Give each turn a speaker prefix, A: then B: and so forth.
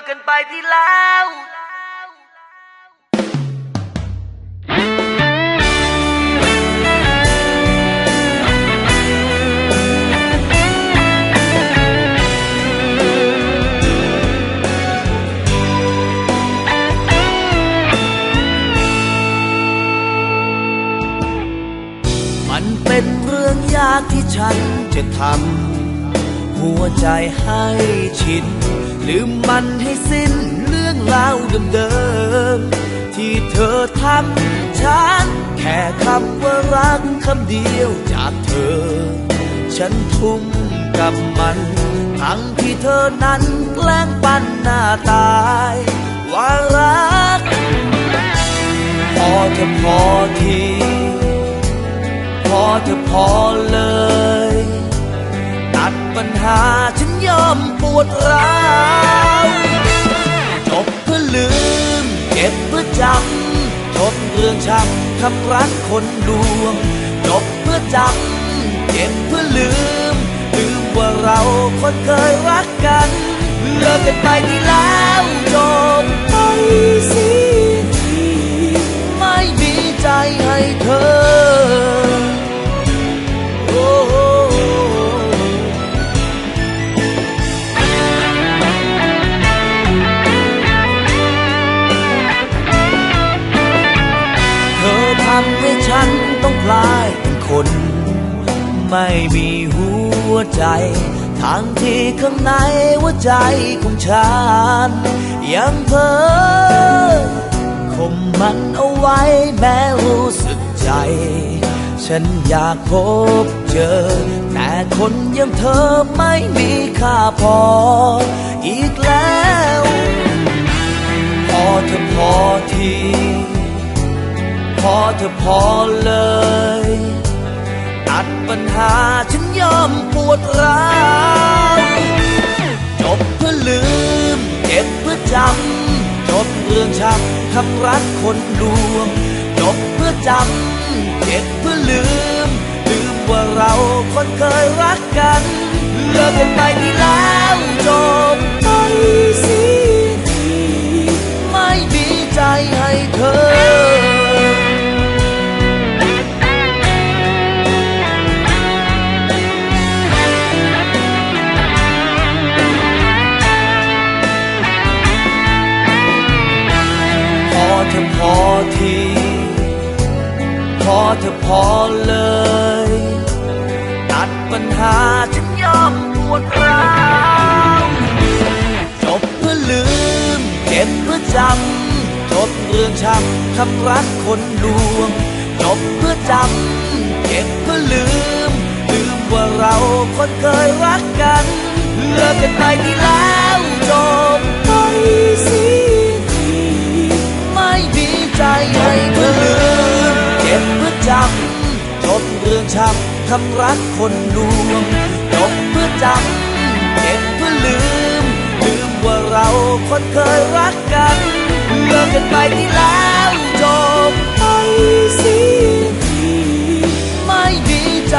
A: กกันไปที่แล้ว
B: มันเป็นเรื่องยากที่ฉันจะทำ วใจให้ชิน ลืมมันให้สิ้นเรื่องราวเดิมๆที่เธอทำฉัน แค่คำว่ารักคำเดียวจากเธอ ฉันทุ่มกับมัน ทั้งที่เธอนั้นแกล้งปั้นหน้าตาย ว่ารัก พอเธอพอที พอเธอพอเลย ปัญหาฉันยอมปวดร้าวจบเพื่อลืม เก็บเพื่อจำจบเรื่องช้ำคำรักคนลวงจบเพื่อจำเก็บเพื่อลืม ลืมว่าเราคนเคยรักกัน เลิกกันไปดีแล้วจบไปสิ ให้ฉันต้องกลายเป็นคน ไม่มีหัวใจทางที่ข้างในหัวใจของฉัน ยังเพ้อข่มมันเอาไว้แม้รู้สึกใจ ฉันอยากพบเจอ แต่คนยังเธอไม่มีค่าพอ เธอพอเลย ตัดปัญหาฉันยอมปวดร้าวจบเพื่อลืม เก็บเพื่อจำ จบเรื่องช้ำคำรักคนลวง จบเพื่อจำ เก็บเพื่อลืม ลืมว่าเราคนเคยรักกัน เลิกกันไปดีแล้วจบไป อเธอพอที พอเธอพอเลย ตัดปัญหาฉันยอมปวดร้าวจบเพื่อลืม เก็บเพื่อจำจบเรื่องช้ำคำรักคนลวง จบเพื่อจำเก็บเพื่อลืม ลืมว่าเราคนเคยรักกัน เลิกกันไปดีแล้วจบ ช้ำคำรักคนลวงจบเพื่อจำเก็บเพื่อลืม ลืมว่าเราคนเคยรักกันเลิกกันไปที่แล้วจบไปสิทีไม่มีใจ